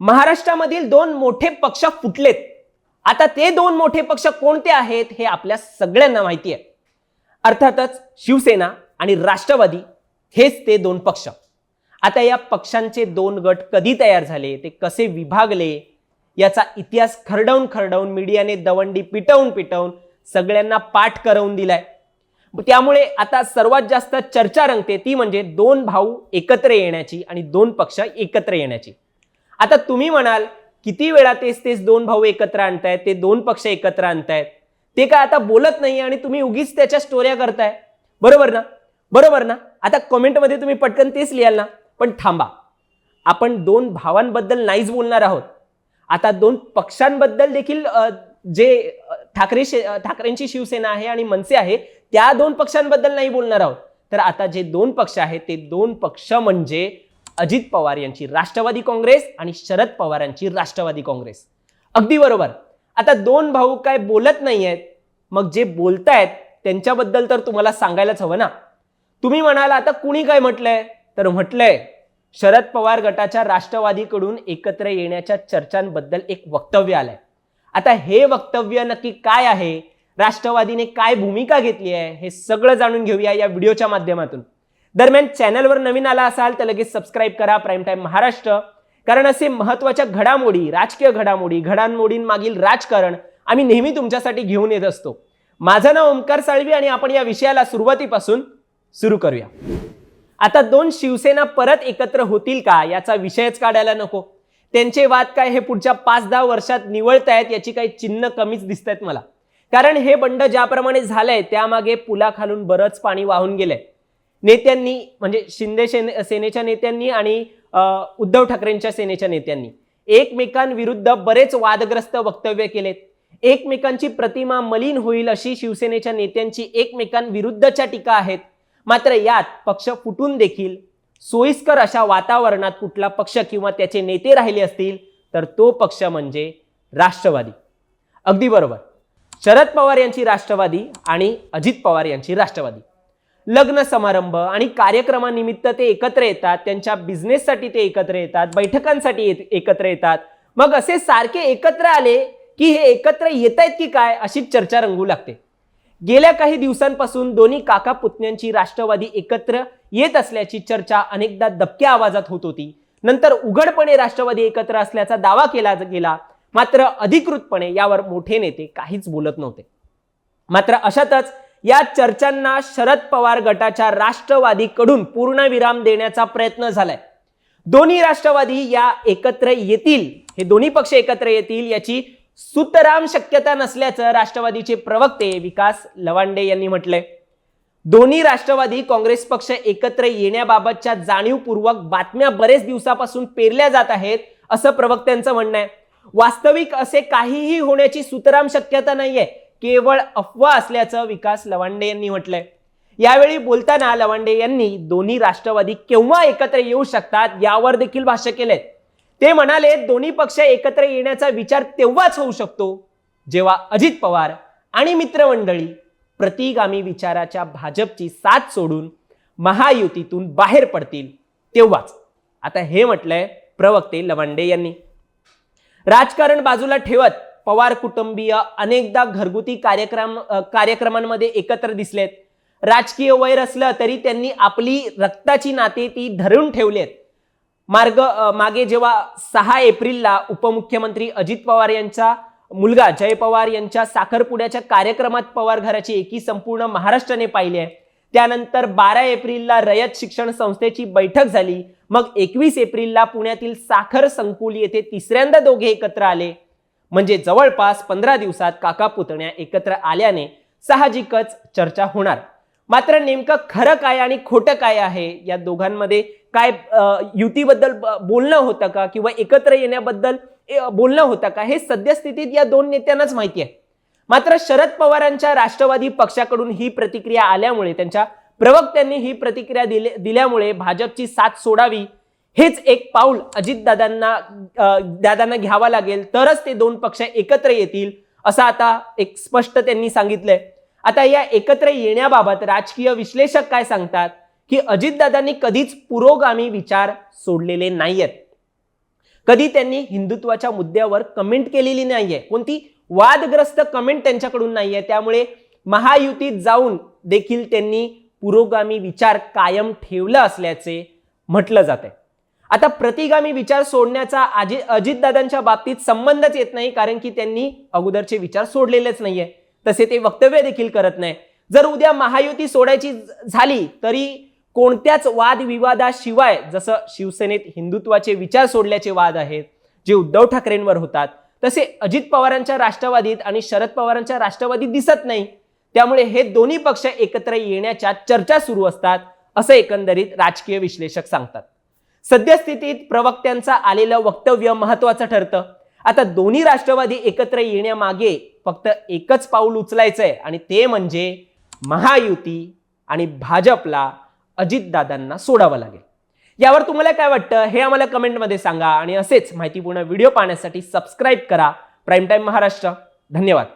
महाराष्ट्रामधील दोन मोठे पक्ष फुटलेत. आता ते दोन मोठे पक्ष कोणते आहेत हे आपल्या सगळ्यांना माहिती आहे. अर्थातच शिवसेना आणि राष्ट्रवादी हेच ते दोन पक्ष. आता या पक्षांचे दोन गट कधी तयार झाले ते कसे विभागले याचा इतिहास खरडवून खरडवून मीडियाने दवंडी पिटवून पिटवून सगळ्यांना पाठ करवून दिलाय. त्यामुळे आता सर्वात जास्त चर्चा रंगते ती म्हणजे दोन भाऊ एकत्र येण्याची आणि दोन पक्ष एकत्र येण्याची. आता तुम्ही म्हणाल किती वेळा तेच तेच दोन भाऊ एकत्र आणतायत ते दोन पक्ष एकत्र आणतायत? ते काय आता बोलत नाही आणि तुम्ही उगीच त्याच्या स्टोऱ्या करताय? बरोबर ना? बरोबर ना? आता कमेंटमध्ये तुम्ही पटकन तेच लिहाल ना? पण थांबा. आपण दोन भावांबद्दल नाहीच बोलणार आहोत. आता दोन पक्षांबद्दल देखील जे ठाकरे ठाकरेंची शिवसेना आहे आणि मनसे आहे त्या दोन पक्षांबद्दल नाही बोलणार आहोत. तर आता जे दोन पक्ष आहेत ते दोन पक्ष म्हणजे अजित पवार यांची राष्ट्रवादी काँग्रेस आणि शरद पवार यांची राष्ट्रवादी काँग्रेस. अगदी बरोबर. आता दोन भाऊ काय बोलत नाही आहेत मग जे बोलतायत त्यांच्याबद्दल तर तुम्हाला सांगायलाच हवं ना. तुम्ही म्हणाला आता कुणी काय म्हटलंय? तर म्हटलंय शरद पवार गटाच्या राष्ट्रवादीकडून एकत्र येण्याच्या चर्चांबद्दल एक वक्तव्य आलंय. आता हे वक्तव्य नक्की काय आहे? राष्ट्रवादीने काय भूमिका घेतली आहे? हे सगळं जाणून घेऊया या व्हिडिओच्या माध्यमातून. दरम्यान चॅनलवर नवीन आला असाल तर लगेच सबस्क्राईब करा. Prime time Maharashtra. कारण असे महत्त्वाच्या घडामोडी राजकीय घडामोडी घडामोडींमागील राजकारण आम्ही नेहमी तुमच्यासाठी घेऊन येत असतो. माझं नाव ओमकार साळवी आणि आपण या विषयाला सुरुवातीपासून सुरू करूया. आता दोन शिवसेना परत एकत्र होतील का याचा विषयच काढायला नको. त्यांचे वाद काय हे पुढच्या पाच दहा वर्षात निवळतायत याची काही चिन्ह कमीच दिसत आहेत मला. कारण हे बंड ज्याप्रमाणे झालंय त्यामागे पुलाखालून बरंच पाणी वाहून गेलंय. नेत्यांनी म्हणजे शिंदे सेने सेनेच्या नेत्यांनी आणि उद्धव ठाकरेंच्या सेनेच्या नेत्यांनी एकमेकांविरुद्ध बरेच वादग्रस्त वक्तव्य केलेत. एकमेकांची प्रतिमा मलिन होईल अशी शिवसेनेच्या नेत्यांची एकमेकांविरुद्धच्या टीका आहेत. मात्र यात पक्ष फुटून देखील सोयीस्कर अशा वातावरणात कुठला पक्ष किंवा त्याचे नेते राहिले असतील तर तो पक्ष म्हणजे राष्ट्रवादी. अगदी बरोबर. शरद पवार यांची राष्ट्रवादी आणि अजित पवार यांची राष्ट्रवादी. लग्न समारंभ आणि कार्यक्रमानिमित्त ते एकत्र येतात त्यांच्या बिझनेससाठी ते एकत्र येतात बैठकांसाठी एकत्र येतात. मग असे सारखे एकत्र आले की हे एकत्र येत आहेत की काय अशी चर्चा रंगू लागते. गेल्या काही दिवसांपासून दोन्ही काका पुतण्यांची राष्ट्रवादी एकत्र येत असल्याची चर्चा अनेकदा दबक्या आवाजात होत होती. नंतर उघडपणे राष्ट्रवादी एकत्र असल्याचा दावा केला गेला. मात्र अधिकृतपणे यावर मोठे नेते काहीच बोलत नव्हते. मात्र अशातच या चर्चांना शरद पवार गटाच्या राष्ट्रवादीकडून पूर्णविराम देण्याचा प्रयत्न झालाय. दोन्ही राष्ट्रवादी या एकत्र येतील. हे दोन्ही पक्ष एकत्र येतील याची सुतराम शक्यता नसल्याचं राष्ट्रवादीचे प्रवक्ते विकास लवांडे यांनी म्हटलंय. दोन्ही राष्ट्रवादी काँग्रेस पक्ष एकत्र येण्याबाबतच्या जाणीवपूर्वक बातम्या बरेच दिवसापासून पेरल्या जात आहेत असं प्रवक्त्यांचं म्हणणं आहे. वास्तविक असे काहीही होण्याची सुतराम शक्यता नाहीये. केवळ अफवा असल्याचं विकास लवांडे यांनी म्हटलंय. यावेळी बोलताना लवांडे यांनी दोन्ही राष्ट्रवादी केव्हा एकत्र येऊ शकतात यावर देखील भाष्य केलंय. ते म्हणाले दोन्ही पक्ष एकत्र येण्याचा विचार तेव्हाच होऊ शकतो जेव्हा अजित पवार आणि मित्रमंडळी प्रतिगामी विचाराच्या भाजपची साथ सोडून महायुतीतून बाहेर पडतील तेव्हाच. आता हे म्हटलंय प्रवक्ते लवांडे यांनी. राजकारण बाजूला ठेवत पवार कुटुंबीय अनेकदा घरगुती कार्यक्रम कार्यक्रमांमध्ये एकत्र दिसलेत. राजकीय वैर असलं तरी त्यांनी आपली रक्ताची नाते ती धरून ठेवलेत. मार्ग मागे जेव्हा सहा एप्रिलला उपमुख्यमंत्री अजित पवार यांचा मुलगा जय पवार यांच्या साखरपुड्याच्या कार्यक्रमात पवार घराची एकी संपूर्ण महाराष्ट्राने पाहिली आहे. त्यानंतर बारा एप्रिलला रयत शिक्षण संस्थेची बैठक झाली. मग एकवीस एप्रिलला पुण्यातील साखर संकुल येथे तिसऱ्यांदा दोघे एकत्र आले. म्हणजे जवळपास पंधरा दिवसात काका पुतण्या एकत्र आल्याने साहजिकच चर्चा होणार. मात्र नेमकं खरं काय आणि खोटं काय आहे? या दोघांमध्ये काय युतीबद्दल ब- बोलणं होतं का? किंवा एकत्र येण्याबद्दल ए, बोलणं होतं का? हे सद्यस्थितीत या दोन नेत्यांनाच माहिती आहे. मात्र शरद पवारांच्या राष्ट्रवादी पक्षाकडून ही प्रतिक्रिया आल्यामुळे त्यांच्या प्रवक्त्यांनी ही प्रतिक्रिया दिले दिल्यामुळे भाजपची साथ सोडावी हेच एक पाऊल अजितदादांना दादांना घ्यावा लागेल. तरच ते दोन पक्ष एकत्र येतील असं आता एक स्पष्ट त्यांनी सांगितलंय. आता या एकत्र येण्याबाबत राजकीय विश्लेषक काय सांगतात? की अजितदादांनी कधीच पुरोगामी विचार सोडलेले नाहीयेत. कधी त्यांनी हिंदुत्वाच्या मुद्द्यावर कमेंट केलेली नाहीये. कोणती वादग्रस्त कमेंट त्यांच्याकडून नाहीये. त्यामुळे महायुतीत जाऊन देखील त्यांनी पुरोगामी विचार कायम ठेवला असल्याचे म्हटलं जात आहे आता प्रतिगामी विचार सोडण्याचा अजि अजितदादांच्या बाबतीत संबंधच येत नाही कारण की त्यांनी अगोदरचे विचार सोडलेलेच नाहीये. तसे ते वक्तव्य देखील करत नाही. जर उद्या महायुती सोडायची झाली तरी कोणत्याच वादविवादाशिवाय जसं शिवसेनेत हिंदुत्वाचे विचार सोडल्याचे वाद आहेत जे उद्धव ठाकरेंवर होतात तसे अजित पवारांच्या राष्ट्रवादीत आणि शरद पवारांच्या राष्ट्रवादीत दिसत नाही. त्यामुळे हे दोन्ही पक्ष एकत्र येण्याच्या चर्चा सुरू असतात असं एकंदरीत राजकीय विश्लेषक सांगतात. सद्यस्थितीत प्रवक्त्यांचं आलेलं वक्तव्य महत्वाचं ठरतं. आता दोन्ही राष्ट्रवादी एकत्र येण्यामागे फक्त एकच पाऊल उचलायचंय आणि ते म्हणजे महायुती आणि भाजपला अजितदादांना सोडावं लागेल. यावर तुम्हाला काय वाटतं हे आम्हाला कमेंटमध्ये सांगा आणि असेच माहितीपूर्ण व्हिडिओ पाहण्यासाठी सबस्क्राईब करा. Prime time Maharashtra. धन्यवाद.